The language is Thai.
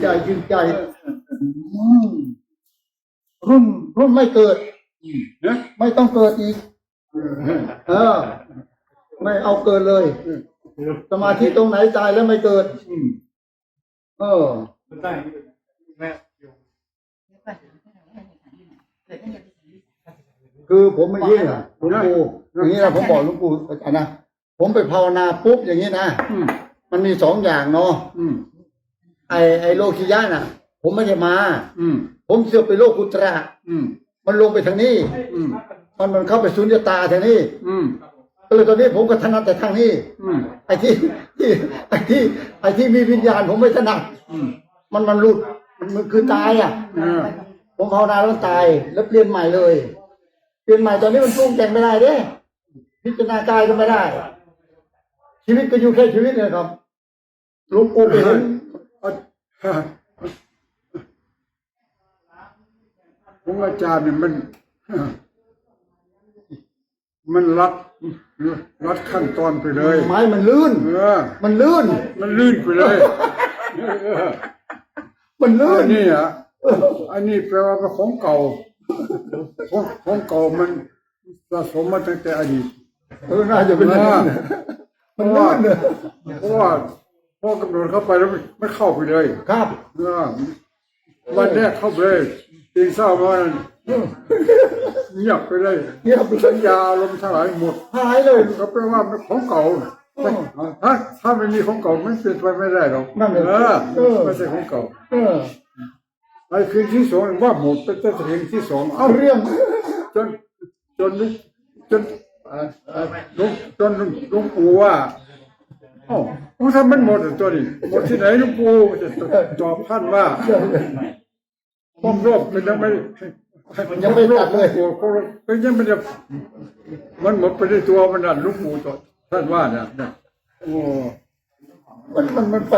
ใจชื่นใจอืมรุ่นรุ่นไม่เกิดนะไม่ต้องเกิดอีก เออ ไม่เอาเกิดเลย สมาธิตรงไหนตายแล้วไม่เกิดอืมเออคือผมเมื่อกี้น่ะหลวงปู่อย่างนี้นะผมบอกหลวงปู่อาจารย์นะผมไปภาวนาปุ๊บอย่างนี้นะอืมมันมีสองอย่างเนาะอืม ไอไอโลคิยะน่ะ ผมไม่ได้มา อืมผมเสือกไปโลกุตระ อืมมันลงไปทางนี้ อืมมันมันเข้าไปสุญญตาทางนี้อืมก็เลยตอนนี้ผมก็ถนัดแต่ทางนี้ อืมไอ้ที่ที่ไอ้ที่ไอ้ที่มีวิญญาณผมไม่ถนัด อืมมันมันหลุดมันมันคือตายอะ เออผมภาวนาแล้วมันตาย แล้วเปลี่ยนใหม่เลย เปลี่ยนใหม่ตอนนี้มันปรุงแต่งไม่ได้เด้พิจารณากายก็ไม่ได้ ชีวิตก็อยู่แค่ชีวิตเลยครับหลวงปู่ไปเห็น ผมอาจารย์เนี่ยมัน มันรัดรัดขั้นตอนไปเลย ไม้มันลื่น เออ มันลื่น มันลื่นไปเลยเออมันลื่อันนนี้อะอันนี้แปลว่าเป็นของเก่า ของของเก่ามันสะสมมาตั้งแต่อดีตเออน่าจะเป็นอย่างนั้นเพมันราะว่าลื่นเลยเพราะว่า พอกำหนดเข้าไปแล้วมันไม่เข้าไปเลยครับเออวันแรกเข้าไปเลยตีนเศร้ามานั่นเงียบไปเลยเงียบเลสัยญญาอารมณ์ทั้งหลายหมดหายเลยก็แปลว่ามันของเก่าถ้าถ้าไม่มีของเก่ามันเป็นไปไม่ได้หรอกนั่นเลยเออเออไม่ใช่ของเก่าเออไอ้คืนที่สองว่าหมดเป็นแต่เพลงที่สองเอาเอ้าเรื่อง จนจนลุกจนเอ่อเอ่อลุงจนลุงปู่ว่า เอ้าผมทำมันหมดอะตัวนี้หมดที่ไหนลุงปู่จะตอบท่านว่าผมรบมันยังไม่ยังไม่ตัดเลยปู่ก็ยังไม่ได้มันหมดไปในตัวมันนั่นลุงปู่ตอบท่านว่าเนี่ยเนี่ยโอ้มันมันมันแปลก